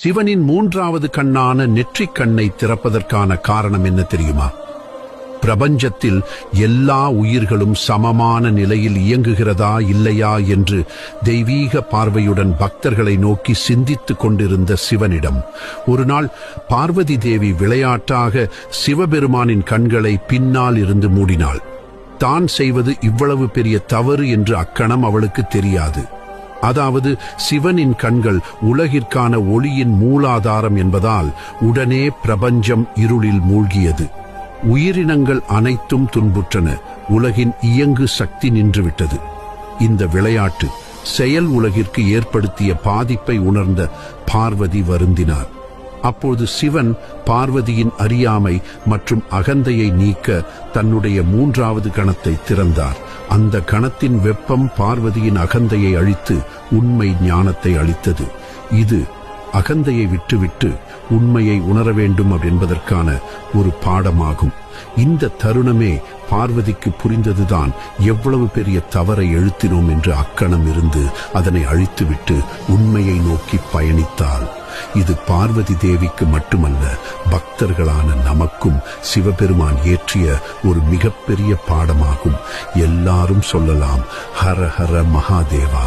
சிவனின் மூன்றாவது கண்ணான நெற்றிக் கண்ணை திறப்பதற்கான காரணம் என்ன தெரியுமா? பிரபஞ்சத்தில் எல்லா உயிர்களும் சமமான நிலையில் இயங்குகிறதா இல்லையா என்று தெய்வீக பார்வையுடன் பக்தர்களை நோக்கி சிந்தித்துக் கொண்டிருந்த சிவனிடம் ஒருநாள் பார்வதி தேவி விளையாட்டாக சிவபெருமானின் கண்களை பின்னால் இருந்து மூடினாள். தான் செய்வது இவ்வளவு பெரிய தவறு என்று அக்கணம் அவளுக்கு தெரியாது. அதாவது சிவனின் கண்கள் உலகிற்கான ஒளியின் மூலாதாரம் என்பதால் உடனே பிரபஞ்சம் இருளில் மூழ்கியது. உயிரினங்கள் அனைத்தும் துன்புற்றன. உலகின் இயங்கு சக்தி நின்றுவிட்டது. இந்த விளையாட்டு செயல் உலகிற்கு ஏற்படுத்திய பாதிப்பை உணர்ந்த பார்வதி வருந்தினார். அப்போது சிவன் பார்வதியின் அறியாமை மற்றும் அகந்தையை நீக்க தன்னுடைய மூன்றாவது கணத்தை திறந்தார். அந்த கணத்தின் வெப்பம் பார்வதியின் அகந்தையை அழித்து உண்மை ஞானத்தை அளித்தது. இது அகந்தையை விட்டுவிட்டு உண்மையை உணர வேண்டும் என்பதற்கான ஒரு பாடமாகும். இந்த தருணமே பார்வதிக்கு புரிந்ததுதான் எவ்வளவு பெரிய தவறை எழுத்தினோம் என்று அக்கணம் இருந்து அதனை அழித்துவிட்டு உண்மையை நோக்கி பயணித்தாள். இது பார்வதி தேவிக்கு மட்டுமல்ல பக்தர்களான நமக்கும் சிவபெருமான் ஏற்றிய ஒரு மிகப்பெரிய பாடமாகும். எல்லாரும் சொல்லலாம் ஹர ஹர மகாதேவா